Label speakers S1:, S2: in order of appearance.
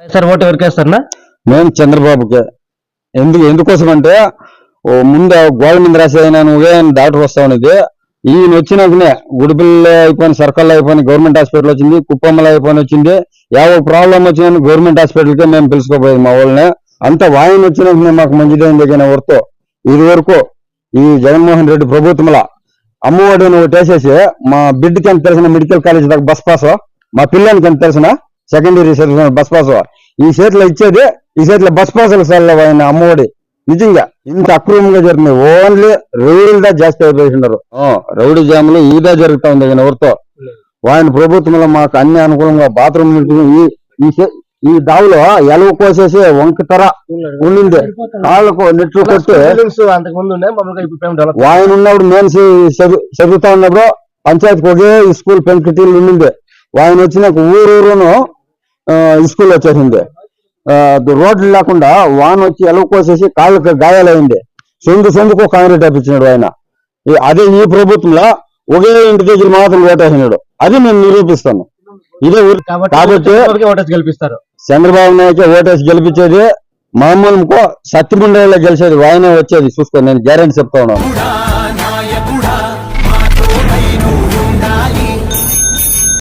S1: Sir vote ఎవరికి వేస్తారన్నా
S2: మేము చంద్రబాబుకి. ఎందుకు ఎందుకోసం అంటే ఓ ముందు గోడ మీద రాసి అయినా నువ్వే డాక్టర్ వస్తా ఉన్నది ఈయన వచ్చినాకనే గుడిపిల్ల అయిపోయిన సర్కల్లో అయిపోయిన గవర్నమెంట్ హాస్పిటల్ వచ్చింది కుప్పమ్మలో అయిపోయిన వచ్చింది. ఏవో ప్రాబ్లం వచ్చినా గవర్నమెంట్ హాస్పిటల్కే మేము పిలుచుకోపోయేది మా వాళ్ళని. అంత వాయిన్ వచ్చినాకనే మాకు మంచిదైంది కానీ వర్తో ఇది వరకు ఈ జగన్మోహన్ రెడ్డి ప్రభుత్వంలో అమ్మఒడి అని ఒకటి వేసేసి మా బిడ్డకి ఎంత తెలిసిన మెడికల్ కాలేజ్ దాకా బస్ పాస్ మా పిల్లలకి ఎంత తెలిసిన సెకండరీ చదివిన బస్ పాస్ ఈ చేతిలో ఇచ్చేది ఈ చేతిలో బస్ పాసులు సార్లు ఆయన అమ్మఒడి. నిజంగా ఇంత అక్రమంగా జరుగుతుంది ఓన్లీ రౌడీలదా జాస్తి అయిపోయినారు. రౌడీ జాములు ఇదే జరుగుతా ఉంది ఈయన ఎవరితో ఆయన ప్రభుత్వంలో మాకు అన్ని అనుకూలంగా బాత్రూమ్ ఈ ఈ దావులో ఎలవ కోసేసి వంక తర ఉండింది కాళ్ళకు నెట్లు కొట్టి ఆయన ఉన్నప్పుడు నేను చదువు- చదువుతా ఉన్నప్పుడు పంచాయతీకి ఒకే స్కూల్ పెంకుటీలు ఉండింది ఆయన వచ్చినాక ఊరూరును ఆ, ఈ స్కూల్ వచ్చేసింది ఆ, రోడ్లు లేకుండా వాన వచ్చి ఎలవ కోసేసి కాళ్ళకి గాయాలైంది సొందు సొందుకు కాంక్రీట్ వేపించినాడు ఆయన. అదే ఈ ప్రభుత్వంలో ఒకే ఇంటి దగ్గర మాత్రం ఓటేసినాడు. అది నేను నిరూపిస్తాను ఇదే ఊరు
S1: కాబట్టి గెలిపిస్తారు.
S2: చంద్రబాబు నాయుడు ఓటేసి గెలిపించేది మామూలు సత్యమండలిలో గెలిచేది ఆయనే వచ్చేది. చూసుకో నేను గ్యారెంటీ చెప్తా ఉన్నాను.